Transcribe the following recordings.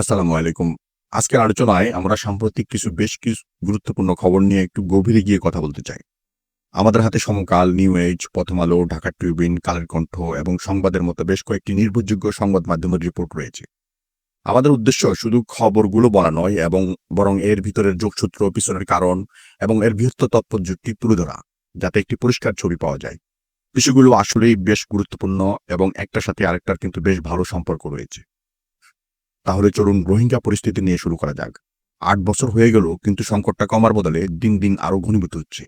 আসসালামু আলাইকুম। আজকের আলোচনায় আমরা সাম্প্রতিক কিছু বেশ কিছু গুরুত্বপূর্ণ খবর নিয়ে একটু গভীরে গিয়ে কথা বলতে চাই। আমাদের হাতে সমকাল, নিউ এজ, প্রথম আলো ঢাকা ট্রিবিউন, কালের কণ্ঠ এবং সংবাদের মতো বেশ কয়েকটি নির্ভরযোগ্য সংবাদ মাধ্যমের রিপোর্ট রয়েছে। আমাদের উদ্দেশ্য শুধু খবরগুলো বলা নয় এবং বরং এর ভিতরের যোগসূত্র, পিছনের কারণ এবং এর বৃহত্ত তৎপর্যটি তুলে ধরা, যাতে একটি পরিষ্কার ছবি পাওয়া যায়। বিষয়গুলো আসলেই বেশ গুরুত্বপূর্ণ এবং একটার সাথে আরেকটার কিন্তু বেশ ভালো সম্পর্ক রয়েছে। তাহলে চলুন রোহিঙ্গা পরিস্থিতি নিয়ে শুরু করা যাক। আট বছর হয়ে গেল, কিন্তু সংকটটা কমার বদলে দিন দিন আরও ঘনীভূত হচ্ছে।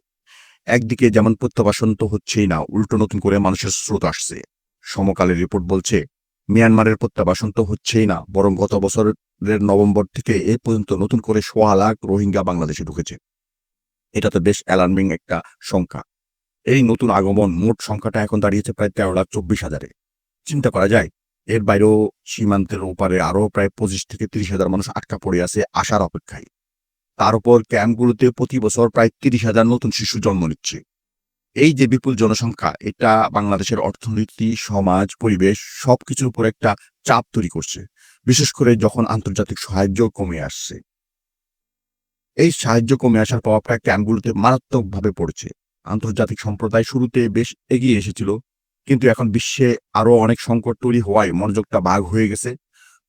একদিকে যেমন প্রত্যাবাসন তো হচ্ছেই না, উল্টো নতুন করে মানুষের স্রোত আসছে। সমকালের রিপোর্ট বলছে, মিয়ানমারের প্রত্যাবাসন তো হচ্ছেই না, বরং গত বছরের নভেম্বর থেকে এ পর্যন্ত নতুন করে সোয়া লাখ রোহিঙ্গা বাংলাদেশে ঢুকেছে। এটা তো বেশ অ্যালার্মিং একটা সংখ্যা। এই নতুন আগমন মোট সংখ্যাটা এখন দাঁড়িয়েছে প্রায় তেরো লাখ চব্বিশ হাজারে। চিন্তা করা যায় এর বাইরেও সীমান্তের ওপারে আরও প্রায় পঁচিশ থেকে তিরিশ হাজার মানুষ আটকা পড়ে আছে আসার অপেক্ষায়। তার উপর ক্যাম্পগুলোতে প্রতি বছর প্রায় তিরিশ হাজার নতুন শিশু জন্ম নিচ্ছে। এই যে বিপুল জনসংখ্যা, এটা বাংলাদেশের অর্থনীতি, সমাজ, পরিবেশ সবকিছুর উপর একটা চাপ তৈরি করছে। বিশেষ করে যখন আন্তর্জাতিক সাহায্য কমে আসছে। এই সাহায্য কমে আসার প্রভাবটা ক্যাম্পগুলোতে মারাত্মকভাবে পড়ছে। আন্তর্জাতিক সম্প্রদায় শুরুতে বেশ এগিয়ে এসেছিল কিন্তু এখন বিশ্বে আরও অনেক সংকট তৈরি হওয়ায় মনোযোগটা বাঘ হয়ে গেছে।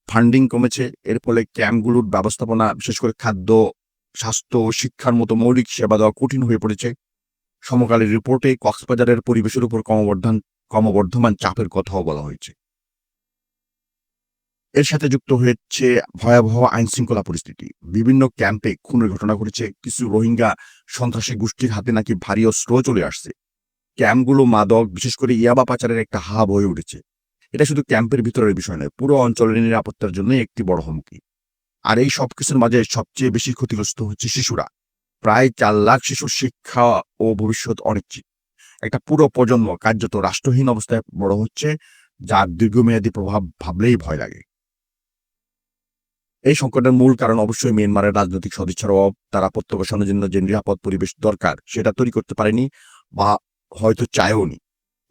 ফান্ডিং কমেছে, এর ফলে ক্যাম্পগুলোর ব্যবস্থাপনা, বিশেষ করে খাদ্য, স্বাস্থ্য শিক্ষার মতো মৌলিক সেবা দেওয়া কঠিন হয়ে পড়েছে। সমকালের রিপোর্টে কক্সবাজারের পরিবেশের উপর ক্রমবর্ধন, ক্রমবর্ধমান চাপের কথাও বলা হয়েছে। এর সাথে যুক্ত হয়েছে ভয়াবহ আইন শৃঙ্খলা পরিস্থিতি। বিভিন্ন ক্যাম্পে খুনের ঘটনা ঘটেছে। কিছু রোহিঙ্গা সন্ত্রাসী গোষ্ঠীর হাতে নাকি ভারী অস্ত্র চলে আসছে। ক্যাম্পগুলো মাদক, বিশেষ করে ইয়াবা পাচারের একটা হাব হয়ে উঠেছে। এটা শুধু ক্যাম্পের ভিতরের বিষয় নয়, পুরো অঞ্চলের নিরাপত্তার জন্য একটি বড় হুমকি। আর এই সব কিছুর মাঝে সবচেয়ে বেশি ক্ষতিগ্রস্ত হচ্ছে শিশুরা। প্রায় চার লাখ শিশুর শিক্ষা ও ভবিষ্যৎ অনিশ্চিত। একটা পুরো প্রজন্ম কার্যত রাষ্ট্রহীন অবস্থায় বড় হচ্ছে, যার দীর্ঘমেয়াদী প্রভাব ভাবলেই ভয় লাগে। এই সংকটের মূল কারণ অবশ্যই মিয়ানমারের রাজনৈতিক সদিচ্ছার অভাব। তারা প্রত্যাবাসনের জন্য যে নিরাপদ পরিবেশ দরকার, সেটা তৈরি করতে পারেনি বা হয়তো চায়ওনি।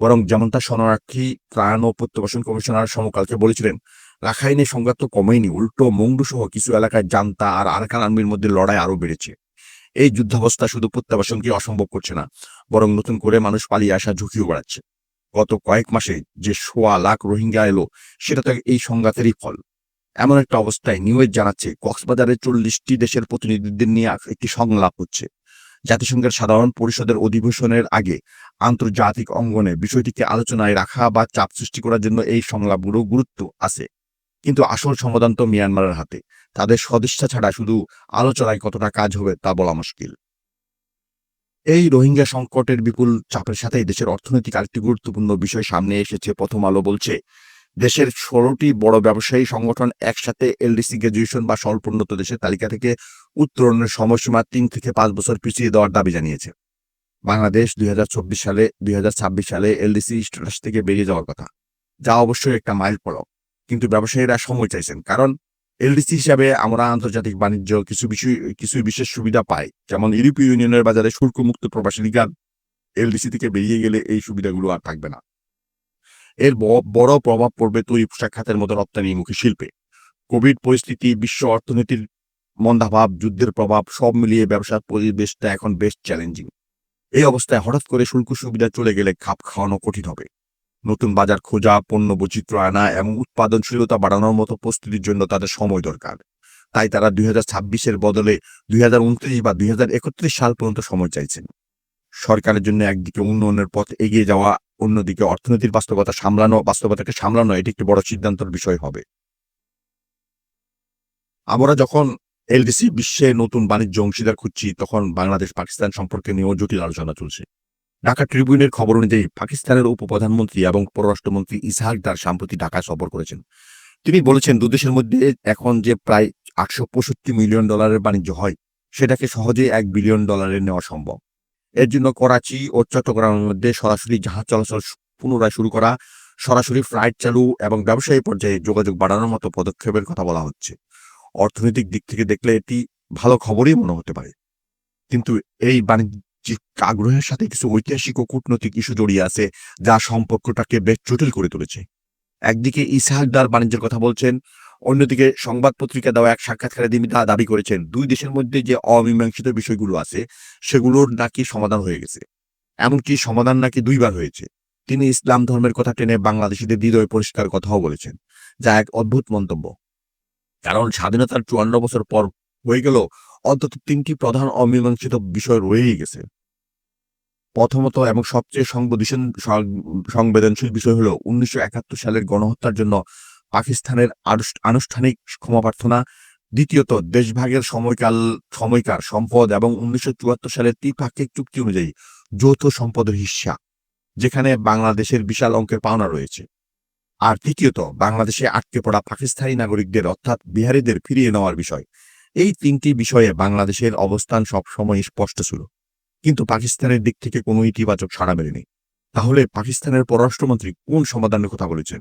বরং যেমন তার শরণার্থী ত্রাণ ও প্রত্যাবাসন কমিশনার সমকালকে বলেছিলেন, রাখাইনে সংঘাত তো কমেনি, উল্টো মংডু সহ কিছু এলাকায় জান্তা আর আরকান আর্মির মধ্যে লড়াই আরও বেড়েছে। এই যুদ্ধাবস্থা শুধু প্রত্যাবাসনকে অসম্ভব করছে না, বরং নতুন করে মানুষ পালিয়ে আসা ঝুঁকিও বাড়াচ্ছে। গত কয়েক মাসে যে সোয়া লাখ রোহিঙ্গা এলো, সেটা তো এই সংঘাতেরই ফল। এমন একটা অবস্থায় নিউজ জানাচ্ছে কক্সবাজারের চল্লিশটি দেশের প্রতিনিধিদের নিয়ে একটি সংলাপ হচ্ছে। জাতিসংঘের সাধারণ পরিষদের অধিবেশনের আগে আন্তর্জাতিক অঙ্গনে বিষয়টিকে আলোচনায় রাখা বা চাপ সৃষ্টি করার জন্য এই সংলাপগুলো গুরুত্ব আছে। কিন্তু আসল সমাধান তো মিয়ানমারের হাতে। তাদের সদিচ্ছা ছাড়া শুধু আলোচনায় কতটা কাজ হবে তা বলা মুশকিল। এই রোহিঙ্গা সংকটের বিপুল চাপের সাথে দেশের অর্থনৈতিক আরেকটি গুরুত্বপূর্ণ বিষয় সামনে এসেছে। প্রথম আলো বলছে দেশের ষোলোটি বড় ব্যবসায়ী সংগঠন একসাথে এলডিসি গ্রাজুয়েশন বা স্বল্পোন্নত দেশের তালিকা থেকে উত্তরণের সময়সীমা তিন থেকে পাঁচ বছর পিছিয়ে দেওয়ার দাবি জানিয়েছে। বাংলাদেশ দুই হাজার চব্বিশ সালে, দুই হাজার ছাব্বিশ সালে এলডিসি স্ট্যাটাস থেকে বেরিয়ে যাওয়ার কথা। যা অবশ্যই একটা মাইল পড়ক কিন্তু ব্যবসায়ীরা সময় চাইছেন, কারণ এলডিসি হিসাবে আমরা আন্তর্জাতিক বাণিজ্য কিছু বিষয়, কিছু বিশেষ সুবিধা পাই। যেমন ইউরোপীয় ইউনিয়নের বাজারে শুল্কমুক্ত প্রবাসী লীগান এলডিসি থেকে বেরিয়ে গেলে এই সুবিধাগুলো আর থাকবে না। এর বড় প্রভাব পড়বে তৈরি পোশাক খাতের মতো রপ্তানিমুখী শিল্পে। কোভিড পরিস্থিতি, বিশ্ব অর্থনীতির মন্দাভাব যুদ্ধের প্রভাব, সব মিলিয়ে ব্যবসার পরিবেশটা এখন বেশ চ্যালেঞ্জিং এই অবস্থায় হঠাৎ করে শুল্ক সুবিধা চলে গেলে খাপ খাওয়ানো কঠিন হবে। নতুন বাজার খোঁজা, পণ্য বৈচিত্র্য আনা এবং উৎপাদনশীলতা বাড়ানোর মতো প্রস্তুতির জন্য তাদের সময় দরকার। তাই তারা দুই ছাব্বিশের বদলে দুই হাজার উনত্রিশ বা দুই হাজার একত্রিশ সাল পর্যন্ত সময় চাইছেন। সরকারের জন্য একদিকে উন্নয়নের পথ এগিয়ে যাওয়া অন্যদিকে অর্থনীতির বাস্তবতা সামলানো, বাস্তবতাকে সামলানো, এটি একটি বড় সিদ্ধান্তের বিষয় হবে। আমরা যখন এলডিসি বিশ্বে নতুন বাণিজ্য অংশীদার খুঁজছি, তখন বাংলাদেশ পাকিস্তান সম্পর্কে নিয়েও জটিল আলোচনা চলছে। ঢাকা ট্রিবিউনের খবর অনুযায়ী, পাকিস্তানের উপপ্রধানমন্ত্রী এবং পররাষ্ট্রমন্ত্রী ইসহাক দার সম্প্রতি ঢাকায় সফর করেছেন। তিনি বলেছেন দুদেশের মধ্যে এখন যে প্রায় আটশো পঁয়ষট্টি মিলিয়ন ডলারের বাণিজ্য হয়, সেটাকে সহজে এক বিলিয়ন ডলারে নেওয়া সম্ভব। এর জন্য করাচি ও চট্টগ্রামের মধ্যে সরাসরি জাহাজ চলাচল পুনরায় শুরু করা, সরাসরি ফ্লাইট চালু এবং ব্যবসায়ী পর্যায়ে যোগাযোগ বাড়ানোর মতো পদক্ষেপের কথা বলা হচ্ছে। অর্থনৈতিক দিক থেকে দেখলে এটি ভালো খবরই মনে হতে পারে। কিন্তু এই বাণিজ্যিক আগ্রহের সাথে কিছু ঐতিহাসিক ও কূটনৈতিক ইস্যু জড়িয়ে আছে, যা সম্পর্কটাকে বেশ জটিল করে তুলেছে। একদিকে ইসহাকদার বাণিজ্যের কথা বলছেন অন্যদিকে সংবাদ পত্রিকা দেওয়া এক সাক্ষাৎকারে তিনি তা দাবি করেছেন, দুই দেশের মধ্যে যে অমীমাংসিত বিষয়গুলো আছে, সেগুলোর নাকি সমাধান হয়ে গেছে। এমনকি সমাধান নাকি দুইবার হয়েছে। তিনি ইসলাম ধর্মের কথা টেনে বাংলাদেশিদের হৃদয় পরিষ্কার কথাও বলেছেন, যা এক অদ্ভুত মন্তব্য। কারণ স্বাধীনতার চুয়ান্ন বছর পর হয়ে গেল, অন্তত তিনটি প্রধান অমীমাংসিত বিষয় রয়েই গেছে। প্রথমত এবং সবচেয়ে সংবেদনশীল বিষয় হলো উনিশশো একাত্তর সালের গণহত্যার জন্য পাকিস্তানের আনুষ্ঠানিক ক্ষমা প্রার্থনা। দ্বিতীয়ত, দেশভাগের সময়কাল, সময়কার সম্পদ এবং উনিশশো চুয়াত্তর সালের ত্রিপাক্ষিক চুক্তি অনুযায়ী যৌথ সম্পদের হিস্সা যেখানে বাংলাদেশের বিশাল অঙ্কের পাওনা রয়েছে। আর তৃতীয়ত, বাংলাদেশে আটকে পড়া পাকিস্তানি নাগরিকদের অর্থাৎ বিহারিদের ফিরিয়ে নেওয়ার বিষয়। এই তিনটি বিষয়ে বাংলাদেশের অবস্থান সবসময় স্পষ্ট ছিল। কিন্তু পাকিস্তানের দিক থেকে কোনো ইতিবাচক সাড়া মেলেনি। তাহলে পাকিস্তানের পররাষ্ট্রমন্ত্রী কোন সমাধানের কথা বলেছেন?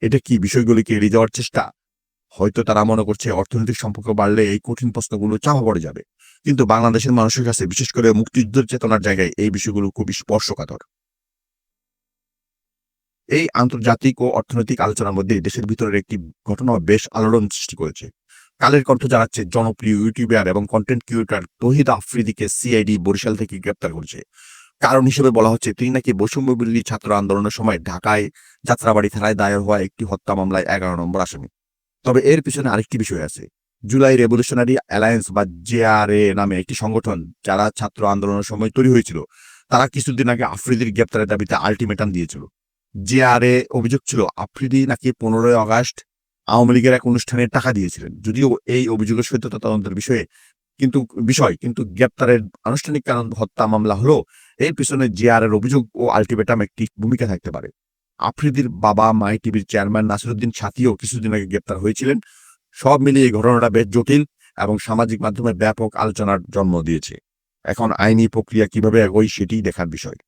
এটা কি বিষয়গুলিকে এড়িয়ে যাওয়ার চেষ্টা? হয়তো তারা মনে করছে অর্থনৈতিক সম্পর্ক বাড়লে এই কঠিন প্রশ্নগুলো চাপা পড়ে যাবে। কিন্তু বাংলাদেশের মানুষের কাছে, বিশেষ করে মুক্তিযুদ্ধের চেতনার জায়গায়, এই বিষয়গুলো খুবই স্পর্শকাতর। এই আন্তর্জাতিক ও অর্থনৈতিক আলোচনার মধ্যে দেশের ভিতরের একটি ঘটনা বেশ আলোড়ন সৃষ্টি করেছে। কালের কণ্ঠ জানাচ্ছে, জনপ্রিয় ইউটিউবার এবং কন্টেন্ট ক্রিয়েটর তহিদ আফ্রিদিকে সিআইডি বরিশাল থেকে গ্রেপ্তার করেছে। কারণ হিসেবে বলা হচ্ছে, তিনি নাকি বৈষম্য বিরোধী ছাত্র আন্দোলনের সময় ঢাকায় যাত্রাবাড়ি থানায় দায়ের হওয়া একটি হত্যা মামলায় এগারো নম্বর আসামি তবে এর পিছনে আরেকটি বিষয় আছে। জুলাই রেভলিউশনারি অ্যালায়েন্স বা জেআরএ নামে একটি সংগঠন, যারা ছাত্র আন্দোলনের সময় তৈরি হয়েছিল, তারা কিছুদিন আগে আফ্রিদির গ্রেপ্তারের দাবিতে আলটিমেটাম দিয়েছিল। জেআরএ অভিযোগ ছিল, আফ্রিদি নাকি পনেরোই আগস্ট আওয়ামী লীগের এক অনুষ্ঠানে টাকা দিয়েছিলেন। যদিও এই অভিযোগের সত্যতা তদন্তের বিষয়ে কিন্তু, বিষয়, কিন্তু গ্রেপ্তারের আনুষ্ঠানিক কারণ হত্যা মামলা হলো এর পিছনে জিআর এর অভিযোগ ও আলটিমেটাম একটি ভূমিকা থাকতে পারে। আফ্রিদির বাবা মাই টিভির চেয়ারম্যান নাসিরুদ্দিন সাথীও কিছুদিন আগে গ্রেপ্তার হয়েছিলেন। সব মিলিয়ে এই ঘটনাটা বেশ জটিল এবং সামাজিক মাধ্যমে ব্যাপক আলোচনার জন্ম দিয়েছে। এখন আইনি প্রক্রিয়া কীভাবে এগোয় সেটি দেখার বিষয়।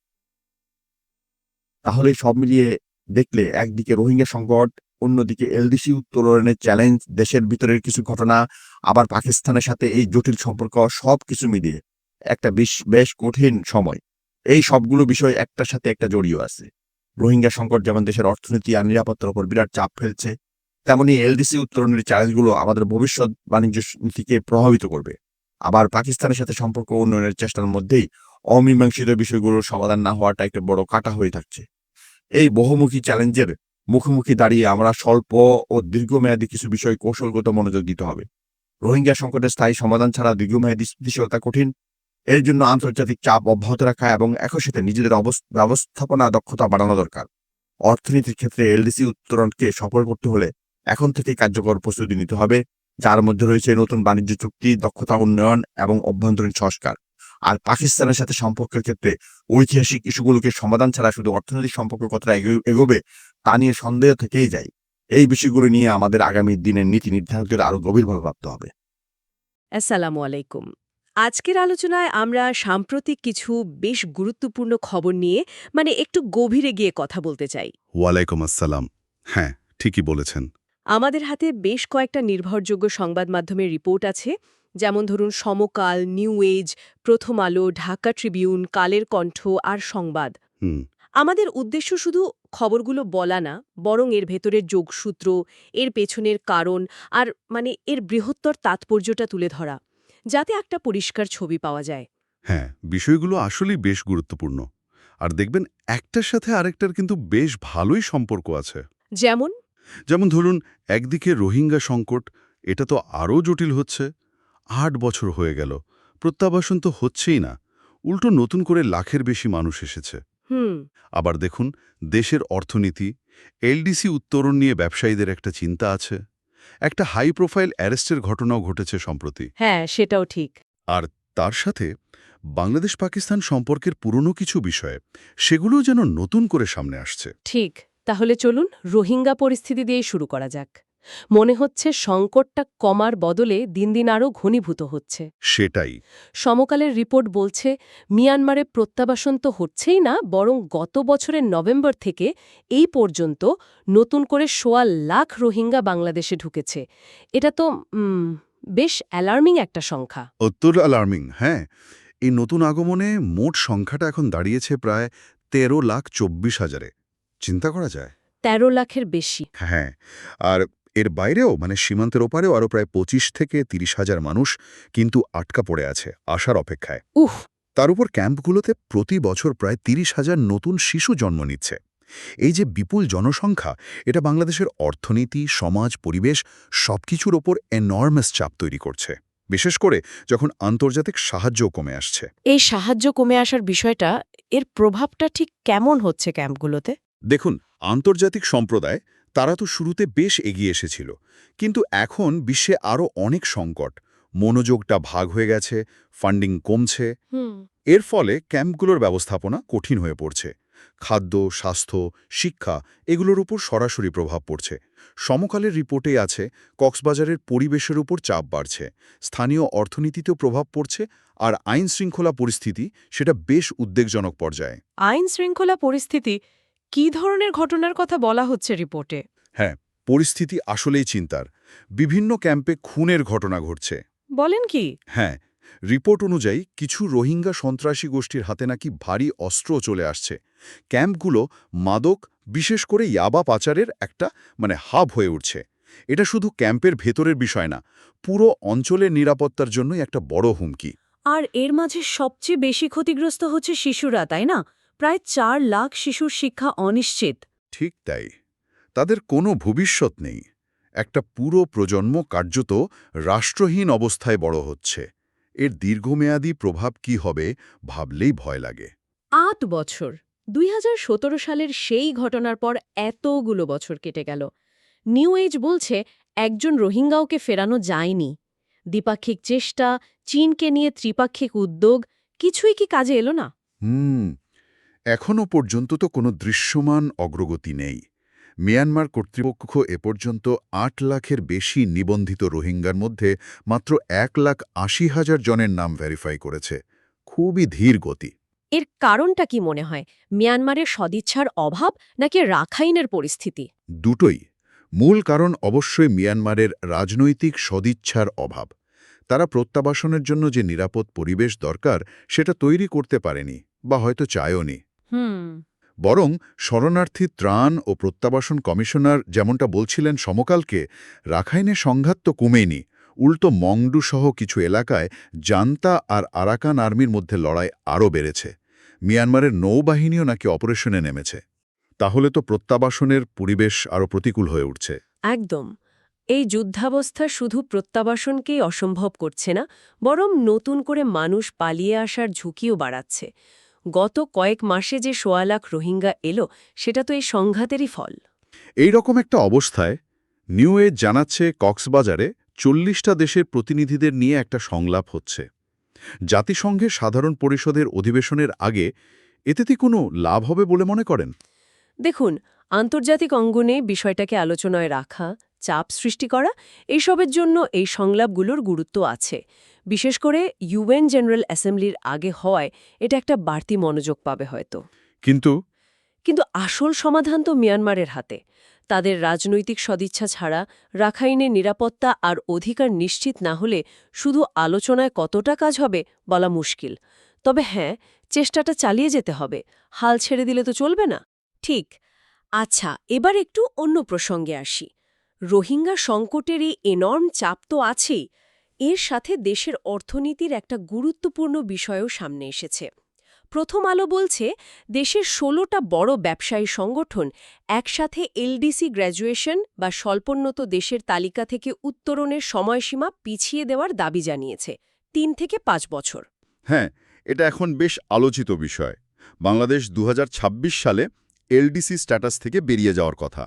তাহলে সব মিলিয়ে দেখলে একদিকে রোহিঙ্গা সংকট, অন্যদিকে এলডিসি উত্তোলনের চ্যালেঞ্জ, দেশের ভিতরের কিছু ঘটনা, আবার পাকিস্তানের সাথে এই জটিল সম্পর্ক সব কিছু মিলিয়ে। একটা বেশ বেশ কঠিন সময়। এই সবগুলো বিষয় একটার সাথে একটা জড়িয়ে আছে। রোহিঙ্গা সংকট যেমন দেশের অর্থনীতি আর নিরাপত্তার উপর বিরাট চাপ ফেলছে, তেমনি এলডিসি উত্তরণের চ্যালেঞ্জগুলো আমাদের ভবিষ্যৎ বাণিজ্য নীতিকে প্রভাবিত করবে। আবার পাকিস্তানের সাথে সম্পর্ক উন্নয়নের চেষ্টার মধ্যেই অমীমাংসিত বিষয়গুলোর সমাধান না হওয়াটা একটা বড় কাটা হয়ে থাকছে। এই বহুমুখী চ্যালেঞ্জের মুখোমুখি দাঁড়িয়ে আমরা স্বল্প ও দীর্ঘমেয়াদী কিছু বিষয় কৌশলগত মনোযোগ দিতে হবে। রোহিঙ্গা সংকটের স্থায়ী সমাধান ছাড়া দীর্ঘমেয়াদী স্থিতিশীলতা কঠিন এর জন্য আন্তর্জাতিক চাপ অব্যাহত রাখা এবং একই সাথে নিজেদের ব্যবস্থাপনা দক্ষতা বাড়ানো দরকার। অর্থনীতির ক্ষেত্রে এলডিসি উত্তরণকে সফল করতে হলে এখন থেকে কার্যকর প্রস্তুতি নিতে হবে, যার মধ্যে রয়েছে নতুন বাণিজ্য চুক্তি, দক্ষতা উন্নয়ন এবং অভ্যন্তরীণ সংস্কার। আর পাকিস্তানের সাথে সম্পর্কের ক্ষেত্রে ঐতিহাসিক ইস্যুগুলোকে সমাধান ছাড়া শুধু অর্থনৈতিক সম্পর্ক কতটা এগো- এগোবে তা নিয়ে সন্দেহ থেকেই যায়। এই বিষয়গুলো নিয়ে আমাদের আগামী দিনের নীতি নির্ধারকদের আরও গভীরভাবে ভাবতে হবে। আসসালামু আলাইকুম। আজকের আলোচনায় আমরা সাম্প্রতিক কিছু বেশ গুরুত্বপূর্ণ খবর নিয়ে মানে একটু গভীরে গিয়ে কথা বলতে চাই। ওয়ালাইকুম আসসালাম। হ্যাঁ ঠিকই বলেছেন। আমাদের হাতে বেশ কয়েকটা নির্ভরযোগ্য সংবাদ মাধ্যমের রিপোর্ট আছে। যেমন ধরুন সমকাল নিউ এজ প্রথম আলো ঢাকা ট্রিবিউন কালের কণ্ঠ আর সংবাদ। হুম। আমাদের উদ্দেশ্য শুধু খবরগুলো বলা না বরং এর ভেতরের যোগসূত্র এর পেছনের কারণ আর মানে এর বৃহত্তর তাৎপর্যটা তুলে ধরা। যাতে একটা পরিষ্কার ছবি পাওয়া যায়। হ্যাঁ বিষয়গুলো আসলেই বেশ গুরুত্বপূর্ণ। আর দেখবেন একটার সাথে আরেকটার কিন্তু বেশ ভালোই সম্পর্ক আছে। যেমন? যেমন ধরুন একদিকে রোহিঙ্গা সংকট এটা তো আরও জটিল হচ্ছে। আট বছর হয়ে গেল প্রত্যাবাসন তো হচ্ছেই না। উল্টো নতুন করে লাখের বেশি মানুষ এসেছে। আবার দেখুন দেশের অর্থনীতি এলডিসি উত্তরণ নিয়ে ব্যবসায়ীদের একটা চিন্তা আছে। একটা হাই প্রোফাইল অ্যারেস্টের ঘটনাও ঘটেছে সম্প্রতি। হ্যাঁ সেটাও ঠিক। আর তার সাথে বাংলাদেশ পাকিস্তান সম্পর্কের পুরনো কিছু বিষয়ে সেগুলোও যেন নতুন করে সামনে আসছে। ঠিক তাহলে চলুন রোহিঙ্গা পরিস্থিতি দিয়েই শুরু করা যাক। মনে হচ্ছে সংকটটা কমার বদলে দিন দিন আরও ঘনীভূত হচ্ছে। সেটাই। সমকালের রিপোর্ট বলছে মিয়ানমারে প্রত্যাবাসন তো হচ্ছেই না বরং গত বছরের নভেম্বর থেকে এই পর্যন্ত নতুন করে সোয়া লাখ রোহিঙ্গা বাংলাদেশে ঢুকেছে। এটা তো বেশ অ্যালার্মিং একটা সংখ্যা। উত্তর অ্যালার্মিং হ্যাঁ। এই নতুন আগমনে মোট সংখ্যাটা এখন দাঁড়িয়েছে প্রায় তেরো লাখ চব্বিশ হাজারে। চিন্তা করা যায়। তেরো লাখের বেশি। হ্যাঁ আর এর বাইরেও মানে সীমান্তের ওপারেও আরও প্রায় পঁচিশ থেকে তিরিশ হাজার মানুষ কিন্তু আটকা পড়ে আছে আসার অপেক্ষায়। উহ! তার উপর ক্যাম্পগুলোতে প্রতি বছর প্রায় তিরিশ হাজার নতুন শিশু জন্ম নিচ্ছে। এই যে বিপুল জনসংখ্যা এটা বাংলাদেশের অর্থনীতি সমাজ পরিবেশ সবকিছুর ওপর এনর্মাস চাপ তৈরি করছে। বিশেষ করে যখন আন্তর্জাতিক সাহায্য কমে আসছে। এই সাহায্য কমে আসার বিষয়টা এর প্রভাবটা ঠিক কেমন হচ্ছে ক্যাম্পগুলোতে? দেখুন আন্তর্জাতিক সম্প্রদায় তারা তো শুরুতে বেশ এগিয়ে এসেছিল কিন্তু এখন বিশ্বে আরও অনেক সংকট। মনোযোগটা ভাগ হয়ে গেছে ফান্ডিং কমছে। এর ফলে ক্যাম্পগুলোর ব্যবস্থাপনা কঠিন হয়ে পড়ছে। খাদ্য স্বাস্থ্য শিক্ষা এগুলোর উপর সরাসরি প্রভাব পড়ছে। সমকালের রিপোর্টে আছে কক্সবাজারের পরিবেশের উপর চাপ বাড়ছে। স্থানীয় অর্থনীতিতেও প্রভাব পড়ছে আর আইন শৃঙ্খলা পরিস্থিতি সেটা বেশ উদ্বেগজনক পর্যায়ে। আইন শৃঙ্খলা পরিস্থিতি কি ধরনের ঘটনার কথা বলা হচ্ছে রিপোর্টে? হ্যাঁ পরিস্থিতি আসলেই চিন্তার। বিভিন্ন ক্যাম্পে খুনের ঘটনা ঘটছে। বলেন কি? হ্যাঁ রিপোর্ট অনুযায়ী কিছু রোহিঙ্গা সন্ত্রাসী গোষ্ঠীর হাতে নাকি ভারী অস্ত্র চলে আসছে। ক্যাম্পগুলো মাদক বিশেষ করে ইয়াবা পাচারের একটা মানে হাব হয়ে উঠছে। এটা শুধু ক্যাম্পের ভেতরের বিষয় না পুরো অঞ্চলের নিরাপত্তার জন্যই একটা বড় হুমকি। আর এর মাঝে সবচেয়ে বেশি ক্ষতিগ্রস্ত হচ্ছে শিশুরা তাই না? প্রায় চার লাখ শিশুর শিক্ষা অনিশ্চিত। ঠিক তাই। তাদের কোনো ভবিষ্যৎ নেই। একটা পুরো প্রজন্ম কার্যত রাষ্ট্রহীন অবস্থায় বড় হচ্ছে। এর দীর্ঘমেয়াদী প্রভাব কি হবে ভাবলেই ভয় লাগে। আট বছর। দুই হাজার সতেরো সালের সেই ঘটনার পর এতগুলো বছর কেটে গেল। নিউ এজ বলছে একজন রোহিঙ্গাওকে ফেরানো যায়নি। দ্বিপাক্ষিক চেষ্টা চীনকে নিয়ে ত্রিপাক্ষিক উদ্যোগ কিছুই কি কাজে এলো না? হুম। এখনও পর্যন্ত তো কোনো দৃশ্যমান অগ্রগতি নেই। মিয়ানমার কর্তৃপক্ষ এ পর্যন্ত আট লাখের বেশি নিবন্ধিত রোহিঙ্গার মধ্যে মাত্র এক লাখ আশি হাজার জনের নাম ভেরিফাই করেছে। খুবই ধীর গতি। এর কারণটা কি মনে হয়? মিয়ানমারের সদিচ্ছার অভাব নাকি রাখাইনের পরিস্থিতি? দুটোই। মূল কারণ অবশ্যই মিয়ানমারের রাজনৈতিক সদিচ্ছার অভাব। তারা প্রত্যাবাসনের জন্য যে নিরাপদ পরিবেশ দরকার সেটা তৈরি করতে পারেনি বা হয়তো চায়ওনি। হুম। বরং শরণার্থী ত্রাণ ও প্রত্যাবাসন কমিশনার যেমনটা বলছিলেন সমকালকে রাখাইনে সংঘাত তো কমেনি উল্টো মংডু সহ কিছু এলাকায় জান্তা আর আরাকান আর্মির মধ্যে লড়াই আরও বেড়েছে। মিয়ানমারের নৌবাহিনীও নাকি অপারেশনে নেমেছে। তাহলে তো প্রত্যাবাসনের পরিবেশ আরও প্রতিকূল হয়ে উঠছে। একদম। এই যুদ্ধাবস্থা শুধু প্রত্যাবাসনকেই অসম্ভব করছে না বরং নতুন করে মানুষ পালিয়ে আসার ঝুঁকিও বাড়াচ্ছে। গত কয়েক মাসে যে সোয়া লাখ রোহিঙ্গা এলো সেটা তো এই সংঘাতেরই ফল। এই রকম একটা অবস্থায় নিউ এজ জানাচ্ছে কক্সবাজারে চল্লিশটা দেশের প্রতিনিধিদের নিয়ে একটা সংলাপ হচ্ছে। জাতিসংঘের সাধারণ পরিষদের অধিবেশনের আগে এতে কি কোনো লাভ হবে বলে মনে করেন? দেখুন আন্তর্জাতিক অঙ্গনে বিষয়টাকে আলোচনায় রাখা চাপ সৃষ্টি করা এইসবের জন্য এই সংলাপগুলোর গুরুত্ব আছে। বিশেষ করে ইউএন জেনারেল অ্যাসেম্বলির আগে হওয়ায় এটা একটা বাড়তি মনোযোগ পাবে হয়তো। কিন্তু? কিন্তু আসল সমাধান তো মিয়ানমারের হাতে। তাদের রাজনৈতিক সদিচ্ছা ছাড়া রাখাইনে নিরাপত্তা আর অধিকার নিশ্চিত না হলে শুধু আলোচনায় কতটা কাজ হবে বলা মুশকিল। তবে হ্যাঁ চেষ্টাটা চালিয়ে যেতে হবে। হাল ছেড়ে দিলে তো চলবে না। ঠিক। আচ্ছা এবার একটু অন্য প্রসঙ্গে আসি। রোহিঙ্গা সংকটের এই এনর্ম চাপ তো আছেই। এর সাথে দেশের অর্থনীতির একটা গুরুত্বপূর্ণ বিষয়ও সামনে এসেছে। প্রথম আলো বলছে, দেশের ষোলোটা বড় ব্যবসায়ী সংগঠন একসাথে এলডিসি গ্র্যাজুয়েশন বা স্বল্পোন্নত দেশের তালিকা থেকে উত্তরণের সময়সীমা পিছিয়ে দেওয়ার দাবি জানিয়েছে, তিন থেকে পাঁচ বছর। হ্যাঁ এটা এখন বেশ আলোচিত বিষয়। বাংলাদেশ দু হাজার ছাব্বিশ সালে এলডিসি স্ট্যাটাস থেকে বেরিয়ে যাওয়ার কথা।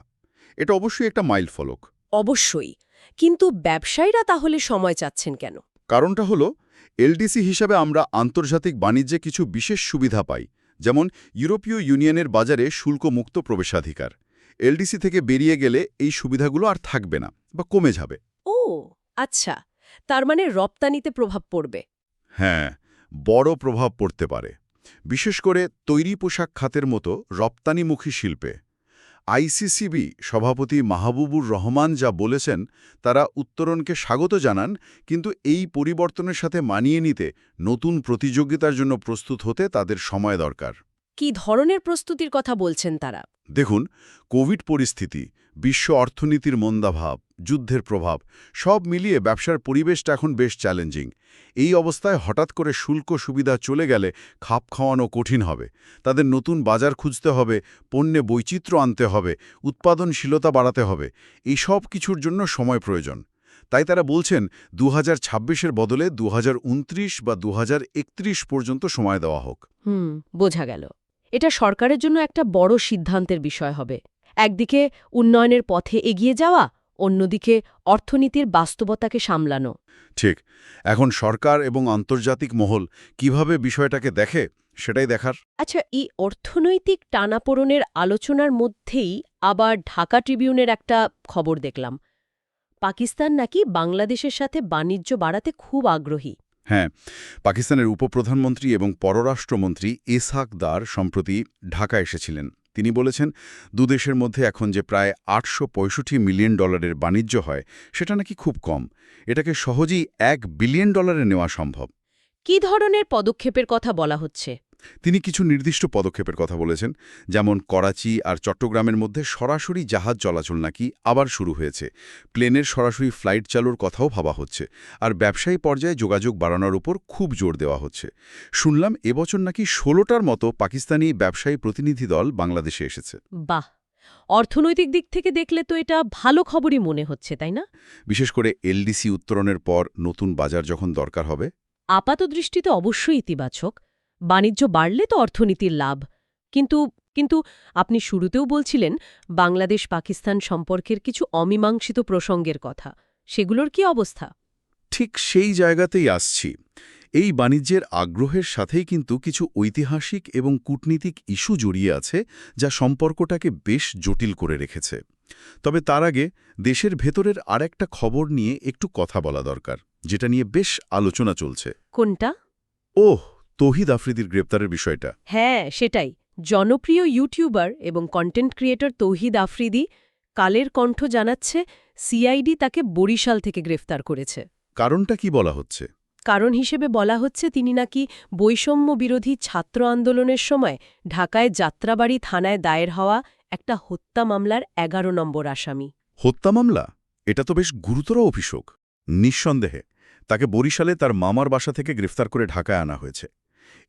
এটা অবশ্যই একটা মাইল ফলক। অবশ্যই। কিন্তু ব্যবসায়ীরা তাহলে সময় চাচ্ছেন কেন? কারণটা হলো এলডিসি হিসাবে আমরা আন্তর্জাতিক বাণিজ্যে কিছু বিশেষ সুবিধা পাই যেমন ইউরোপীয় ইউনিয়নের বাজারে শুল্কমুক্ত প্রবেশাধিকার। এলডিসি থেকে বেরিয়ে গেলে এই সুবিধাগুলো আর থাকবে না বা কমে যাবে। ও আচ্ছা। তার মানে রপ্তানিতে প্রভাব পড়বে। হ্যাঁ বড় প্রভাব পড়তে পারে। বিশেষ করে তৈরি পোশাক খাতের মতো রপ্তানিমুখী শিল্পে। আইসিসিবি সভাপতি মাহবুবুর রহমান যা বলেছেন, তারা উত্তরণকে স্বাগত জানান, কিন্তু এই পরিবর্তনের সাথে মানিয়ে নিতে নতুন প্রতিযোগিতার জন্য প্রস্তুত হতে তাদের সময় দরকার। কি ধরনের প্রস্তুতির কথা বলছেন তারা? দেখুন কোভিড পরিস্থিতি বিশ্ব অর্থনীতির মন্দাভাব যুদ্ধের প্রভাব সব মিলিয়ে ব্যবসার পরিবেশটা এখন বেশ চ্যালেঞ্জিং। এই অবস্থায় হঠাৎ করে শুল্ক সুবিধা চলে গেলে খাপ খাওয়ানো কঠিন হবে। তাদের নতুন বাজার খুঁজতে হবে পণ্যে বৈচিত্র্য আনতে হবে উৎপাদনশীলতা বাড়াতে হবে। এই সব কিছুর জন্য সময় প্রয়োজন। তাই তারা বলছেন দু হাজার বদলে দু হাজার উনত্রিশ বা দুহাজার একত্রিশ পর্যন্ত সময় দেওয়া হোক। হুম বোঝা গেল। এটা সরকারের জন্য একটা বড় সিদ্ধান্তের বিষয় হবে। একদিকে উন্নয়নের পথে এগিয়ে যাওয়া অন্যদিকে অর্থনীতির বাস্তবতাকে সামলানো। ঠিক। এখন সরকার এবং আন্তর্জাতিক মহল কীভাবে বিষয়টাকে দেখে সেটাই দেখার। আচ্ছা এই অর্থনৈতিক টানাপোড়নের আলোচনার মধ্যেই আবার ঢাকা ট্রিবিউনের একটা খবর দেখলাম। পাকিস্তান নাকি বাংলাদেশের সাথে বাণিজ্য বাড়াতে খুব আগ্রহী। হ্যাঁ পাকিস্তানের উপপ্রধানমন্ত্রী এবং পররাষ্ট্রমন্ত্রী ইসহাক দার সম্প্রতি ঢাকা এসেছিলেন। তিনি বলেছেন দুদেশের মধ্যে এখন যে প্রায় আটশো পঁয়ষট্টি মিলিয়ন ডলারের বাণিজ্য হয়, সেটা নাকি খুব কম। এটাকে সহজেই এক বিলিয়ন ডলারে নেওয়া সম্ভব। কি ধরনের পদক্ষেপের কথা বলা হচ্ছে? তিনি কিছু নির্দিষ্ট পদক্ষেপের কথা বলেছেন যেমন করাচি আর চট্টগ্রামের মধ্যে সরাসরি জাহাজ চলাচল নাকি আবার শুরু হয়েছে। প্লেনের সরাসরি ফ্লাইট চালুর কথাও ভাবা হচ্ছে আর ব্যবসায়ী পর্যায়ে যোগাযোগ বাড়ানোর উপর খুব জোর দেওয়া হচ্ছে। শুনলাম এবছর নাকি ষোলোটার মতো পাকিস্তানি ব্যবসায়ী প্রতিনিধি দল বাংলাদেশে এসেছে। বাহ! অর্থনৈতিক দিক থেকে দেখলে তো এটা ভালো খবরই মনে হচ্ছে তাই না? বিশেষ করে এলডিসি উত্তরণের পর নতুন বাজার যখন দরকার হবে। আপাতদৃষ্টিতে অবশ্যই ইতিবাচক। বাণিজ্য বাড়লে তো অর্থনীতির লাভ। কিন্তু কিন্তু আপনি শুরুতেও বলছিলেন বাংলাদেশ পাকিস্তান সম্পর্কের কিছু অমীমাংসিত প্রসঙ্গের কথা। সেগুলোর কি অবস্থা? ঠিক সেই জায়গাতেই আসছি। এই বাণিজ্যের আগ্রহের সাথেই কিন্তু কিছু ঐতিহাসিক এবং কূটনীতিক ইস্যু জড়িয়ে আছে যা সম্পর্কটাকে বেশ জটিল করে রেখেছে। তবে তার আগে দেশের ভেতরের আরেকটা খবর নিয়ে একটু কথা বলা দরকার যেটা নিয়ে বেশ আলোচনা চলছে। কোনটা? ওহ! তহিদ আফ্রিদির গ্রেপ্তারের বিষয়টা। হ্যাঁ সেটাই। জনপ্রিয় ইউটিউবার এবং কন্টেন্ট ক্রিয়েটর তৌহিদ আফ্রিদি কালের কণ্ঠ জানাচ্ছে সিআইডি তাকে বরিশাল থেকে গ্রেফতার করেছে। কারণটা কি বলা হচ্ছে? কারণ হিসেবে বলা হচ্ছে তিনি নাকি বৈষম্য বিরোধী ছাত্র আন্দোলনের সময় ঢাকায় যাত্রাবাড়ি থানায় দায়ের হওয়া একটা হত্যা মামলার এগারো নম্বর আসামি। হত্যা মামলা? এটা তো বেশ গুরুতর অভিযোগ নিঃসন্দেহে তাকে বরিশালে তার মামার বাসা থেকে গ্রেফতার করে ঢাকায় আনা হয়েছে।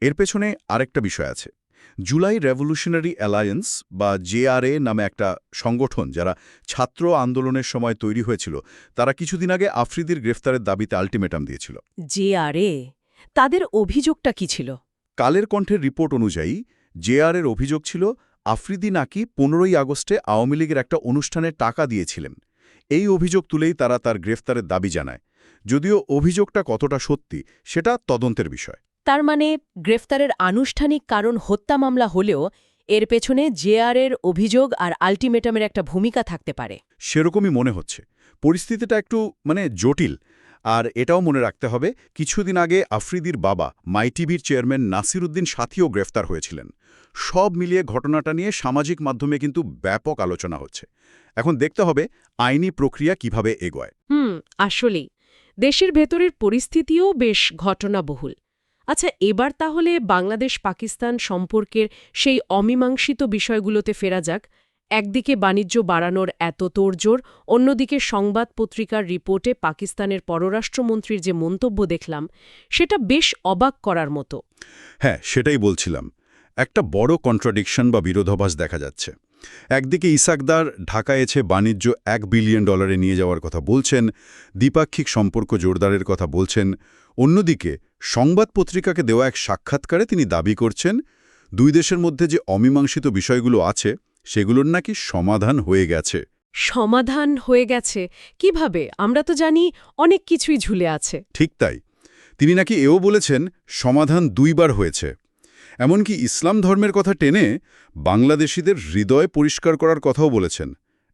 এর পেছনে আরেকটা বিষয় আছে। জুলাই রেভলিউশনারি অ্যালায়েন্স বা জেআরএ নামে একটা সংগঠন যারা ছাত্র আন্দোলনের সময় তৈরি হয়েছিল তারা কিছুদিন আগে আফ্রিদির গ্রেফতারের দাবিতে আলটিমেটাম দিয়েছিল। জেআরএ তাদের অভিযোগটা কি ছিল? কালের কণ্ঠের রিপোর্ট অনুযায়ী জেআরের অভিযোগ ছিল আফ্রিদি নাকি পনেরোই আগস্টে আওয়ামী লীগের একটা অনুষ্ঠানে টাকা দিয়েছিলেন। এই অভিযোগ তুলেই তারা তার গ্রেফতারের দাবি জানায়। যদিও অভিযোগটা কতটা সত্যি সেটা তদন্তের বিষয়। তার মানে গ্রেফতারের আনুষ্ঠানিক কারণ হত্যা মামলা হলেও এর পেছনে জেআরের অভিযোগ আর আলটিমেটামের একটা ভূমিকা থাকতে পারে। সেরকমই মনে হচ্ছে। পরিস্থিতিটা একটু মানে জটিল। আর এটাও মনে রাখতে হবে কিছুদিন আগে আফ্রিদির বাবা মাইটিভির চেয়ারম্যান নাসিরুদ্দিন সাথীও গ্রেফতার হয়েছিলেন। সব মিলিয়ে ঘটনাটা নিয়ে সামাজিক মাধ্যমে কিন্তু ব্যাপক আলোচনা হচ্ছে। এখন দেখতে হবে আইনি প্রক্রিয়া কীভাবে এগোয়। হুম আসলেই। দেশের ভেতরের পরিস্থিতিও বেশ ঘটনাবহুল। আচ্ছা এবার তাহলে বাংলাদেশ পাকিস্তান সম্পর্কের সেই অমীমাংসিত বিষয়গুলোতে ফেরা যাক। একদিকে বাণিজ্য বাড়ানোর এত তোড়জোড়, অন্যদিকে সংবাদ পত্রিকার রিপোর্টে পাকিস্তানের পররাষ্ট্রমন্ত্রীর যে মন্তব্য দেখলাম, সেটা বেশ অবাক করার মতো। হ্যাঁ সেটাই বলছিলাম। একটা বড় কন্ট্রাডিকশন বা বিরোধাভাস দেখা যাচ্ছে। একদিকে ইসাকদার ঢাকায় এসে বাণিজ্য এক বিলিয়ন ডলারে নিয়ে যাওয়ার কথা বলছেন, দ্বিপাক্ষিক সম্পর্ক জোরদারের কথা বলছেন, অন্যদিকে সংবাদ পত্রিকাকে দেওয়া এক সাক্ষাৎকারে তিনি দাবি করছেন দুই দেশের মধ্যে যে অমীমাংসিত বিষয়গুলো আছে সেগুলোর নাকি সমাধান হয়ে গেছে। সমাধান হয়ে গেছে? কীভাবে? আমরা তো জানি অনেক কিছুই ঝুলে আছে। ঠিক তাই। তিনি নাকি এও বলেছেন সমাধান দুইবার হয়েছে। এমনকি ইসলাম ধর্মের কথা টেনে বাংলাদেশিদের হৃদয় পরিষ্কার করার কথাও বলেছেন।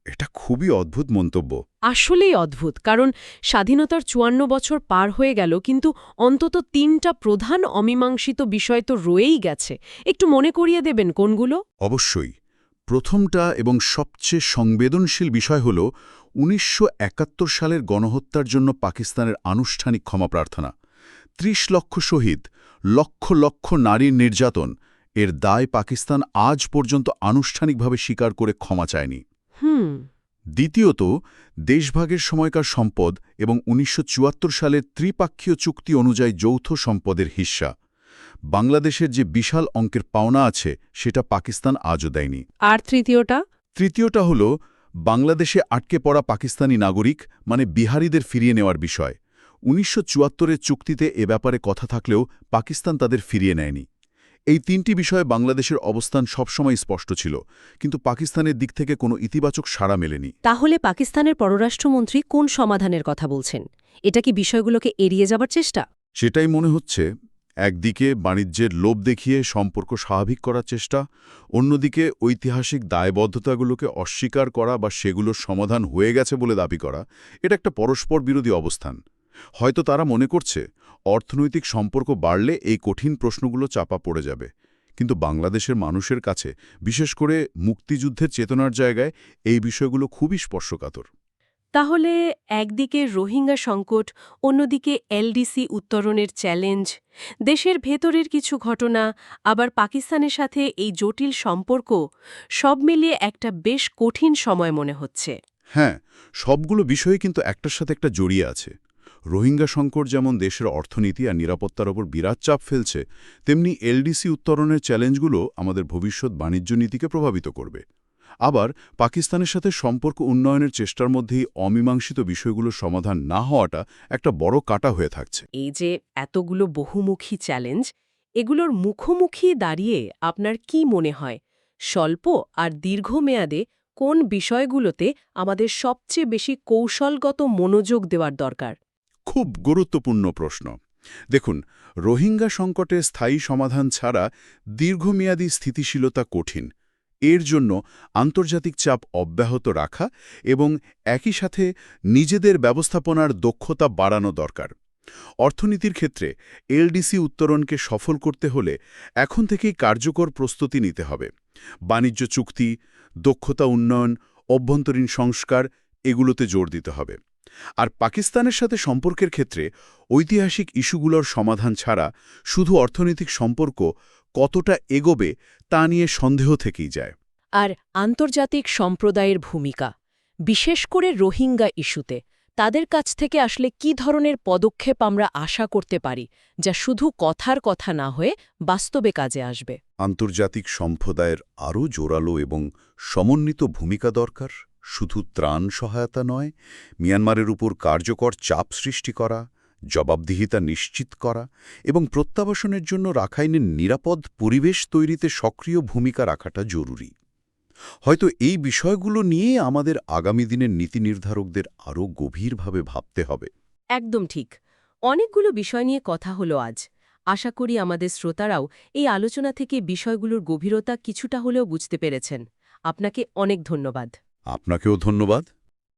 এটা খুবই অদ্ভুত মন্তব্য। আসলেই অদ্ভুত কারণ স্বাধীনতার চুয়ান্ন বছর পার হয়ে গেল কিন্তু অন্তত তিনটা প্রধান অমীমাংসিত বিষয় তো রয়েই গেছে। একটু মনে করিয়ে দেবেন কোনগুলো? অবশ্যই। প্রথমটা এবং সবচেয়ে সংবেদনশীল বিষয় হল উনিশশো একাত্তর সালের গণহত্যার জন্য পাকিস্তানের আনুষ্ঠানিক ক্ষমা প্রার্থনা। ত্রিশ লক্ষ শহীদ লক্ষ লক্ষ নারীর নির্যাতন এর দায় পাকিস্তান আজ পর্যন্ত আনুষ্ঠানিকভাবে স্বীকার করে ক্ষমা চায়নি। হুম। দ্বিতীয়ত দেশভাগের সময়কার সম্পদ এবং উনিশশো চুয়াত্তর সালের ত্রিপাক্ষীয় চুক্তি অনুযায়ী যৌথ সম্পদের হিস্সা বাংলাদেশের যে বিশাল অঙ্কের পাওনা আছে সেটা পাকিস্তান আজও দেয়নি। আর তৃতীয়টা? তৃতীয়টা হল বাংলাদেশে আটকে পড়া পাকিস্তানি নাগরিক মানে বিহারিদের ফিরিয়ে নেওয়ার বিষয়। উনিশশো চুয়াত্তরের চুক্তিতে এ ব্যাপারে কথা থাকলেও পাকিস্তান তাদের ফিরিয়ে নেয়নি। এই তিনটি বিষয়ে বাংলাদেশের অবস্থান সবসময় স্পষ্ট ছিল কিন্তু পাকিস্তানের দিক থেকে কোনো ইতিবাচক সাড়া মেলেনি। তাহলে পাকিস্তানের পররাষ্ট্রমন্ত্রী কোন সমাধানের কথা বলছেন? এটা কি বিষয়গুলোকে এড়িয়ে যাবার চেষ্টা? সেটাই মনে হচ্ছে একদিকে বাণিজ্যের লোভ দেখিয়ে সম্পর্ক স্বাভাবিক করার চেষ্টা অন্যদিকে ঐতিহাসিক দায়বদ্ধতাগুলোকে অস্বীকার করা বা সেগুলোর সমাধান হয়ে গেছে বলে দাবি করা এটা একটা পরস্পর বিরোধী অবস্থান। হয়তো তারা মনে করছে অর্থনৈতিক সম্পর্ক বাড়লে এই কঠিন প্রশ্নগুলো চাপা পড়ে যাবে। কিন্তু বাংলাদেশের মানুষের কাছে বিশেষ করে মুক্তিযুদ্ধের চেতনার জায়গায় এই বিষয়গুলো খুবই স্পর্শকাতর। তাহলে একদিকে রোহিঙ্গা সংকট অন্যদিকে এলডিসি উত্তরণের চ্যালেঞ্জ। দেশের ভেতরের কিছু ঘটনা আবার পাকিস্তানের সাথে এই জটিল সম্পর্ক সব মিলিয়ে একটা বেশ কঠিন সময় মনে হচ্ছে। হ্যাঁ সবগুলো বিষয় কিন্তু একটার সাথে একটা জড়িয়ে আছে। রোহিঙ্গা সংকট যেমন দেশের অর্থনীতি আর নিরাপত্তার ওপর বিরাট চাপ ফেলছে, তেমনি এলডিসি উত্তরণের চ্যালেঞ্জগুলো আমাদের ভবিষ্যৎ বাণিজ্য নীতিকে প্রভাবিত করবে। আবার পাকিস্তানের সাথে সম্পর্ক উন্নয়নের চেষ্টার মধ্যেই অমীমাংসিত বিষয়গুলোর সমাধান না হওয়াটা একটা বড় কাটা হয়ে থাকছে। এই যে এতগুলো বহুমুখী চ্যালেঞ্জ, এগুলোর মুখোমুখি দাঁড়িয়ে আপনার কি মনে হয়? স্বল্প আর দীর্ঘমেয়াদে কোন বিষয়গুলোতে আমাদের সবচেয়ে বেশি কৌশলগত মনোযোগ দেওয়ার দরকার? খুব গুরুত্বপূর্ণ প্রশ্ন। দেখুন, রোহিঙ্গা সংকটের স্থায়ী সমাধান ছাড়া দীর্ঘমেয়াদী স্থিতিশীলতা কঠিন। এর জন্য আন্তর্জাতিক চাপ অব্যাহত রাখা এবং একই সাথে নিজেদের ব্যবস্থাপনার দক্ষতা বাড়ানো দরকার। অর্থনীতির ক্ষেত্রে এলডিসি উত্তরণকে সফল করতে হলে এখন থেকেই কার্যকর প্রস্তুতি নিতে হবে। বাণিজ্য চুক্তি, দক্ষতা উন্নয়ন, অভ্যন্তরীণ সংস্কার, এগুলোতে জোর দিতে হবে। আর পাকিস্তানের সাথে সম্পর্কের ক্ষেত্রে ঐতিহাসিক ইস্যুগুলোর সমাধান ছাড়া শুধু অর্থনৈতিক সম্পর্ক কতটা এগোবে তা নিয়ে সন্দেহ থেকেই যায়। আর আন্তর্জাতিক সম্প্রদায়ের ভূমিকা বিশেষ করে রোহিঙ্গা ইস্যুতে তাদের কাছ থেকে আসলে কি ধরনের পদক্ষেপ আমরা আশা করতে পারি যা শুধু কথার কথা না হয়ে বাস্তবে কাজে আসবে? আন্তর্জাতিক সম্প্রদায়ের আরও জোরালো এবং সমন্বিত ভূমিকা দরকার? শুধু ত্রাণ সহায়তা নয়, মিয়ানমারের উপর কার্যকর চাপ সৃষ্টি করা, জবাবদিহিতা নিশ্চিত করা এবং প্রত্যাবাসনের জন্য রাখাইনের নিরাপদ পরিবেশ তৈরিতে সক্রিয় ভূমিকা রাখাটা জরুরি। হয়তো এই বিষয়গুলো নিয়ে আমাদের আগামী দিনের নীতি নির্ধারকদের আরও গভীরভাবে ভাবতে হবে। একদম ঠিক। অনেকগুলো বিষয় নিয়ে কথা হলো আজ। আশা করি আমাদের শ্রোতারাও এই আলোচনা থেকে বিষয়গুলোর গভীরতা কিছুটা হলেও বুঝতে পেরেছেন। আপনাকে অনেক ধন্যবাদ। আপনাকেও ধন্যবাদ।